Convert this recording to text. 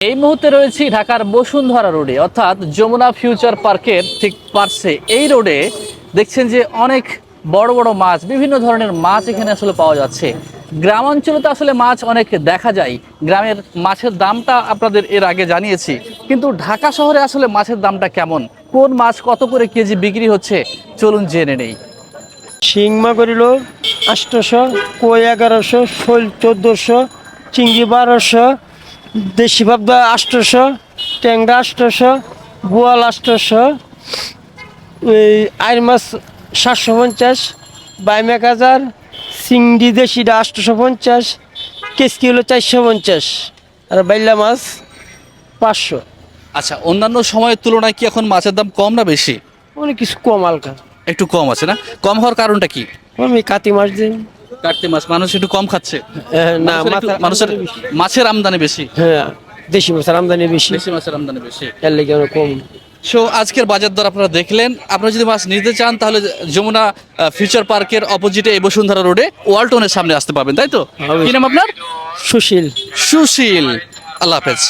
এই মুহূর্তে রয়েছি ঢাকার বসুন্ধরা রোডে। অর্থাৎ যমুনা ফিউচার পার্কের ঠিক পার্শ্বে এই রোডে দেখছেন যে অনেক বড় বড় মাছ, বিভিন্ন ধরনের মাছ এখানে আসলে পাওয়া যাচ্ছে। গ্রামাঞ্চলে তো আসলে মাছ অনেক দেখা যায়। গ্রামের মাছের দামটা আপনাদের এর আগে জানিয়েছি। কিন্তু ঢাকা শহরে আসলে মাছের দামটা কেমন? কোন মাছ কত করে কেজি বিক্রি হচ্ছে? চলুন জেনে নেই। শিংমা করিল আষ্টশো, কই এগারোশো, শোল চোদ্দোশো, চিংড়ি বারোশো দেশি ভাবদা আষ্টশো ট্যাংরা আষ্টশো বোয়াল আষ্টশো এই আইর মাছ সাতশো পঞ্চাশ বাইম এক হাজার চিংড়ি দেশিটা আষ্টশো পঞ্চাশ কেসকি হলো চারশো পঞ্চাশ আর বাইলা মাছ পাঁচশো। আচ্ছা অন্যান্য সময়ের তুলনায় কি এখন মাছের দাম কম না বেশি? অনেক কিছু কম হালকা। একটু কম আছে না? কম হওয়ার কারণটা কি? আমি কাতি মাছ দিই। কাটতে মাছ মানুষ একটু কম খাচ্ছে। হ্যাঁ, না মানুষের মাছের আমদানি বেশি। হ্যাঁ দেশি মাছের আমদানি বেশি। বেশি মাছের আমদানি বেশি। এর লেগে কম। সো আজকের বাজার দর আপনারা দেখলেন। আপনারা যদি মাছ নিতে চান তাহলে যমুনা ফিউচার পার্কের অপোজিটে এই বসুন্ধরা রোডে ওয়ালটনের সামনে আসতে পারবেন তাই তো? কি নাম আপনার? সুশীল। সুশীল। আল্লাহ হাফেজ।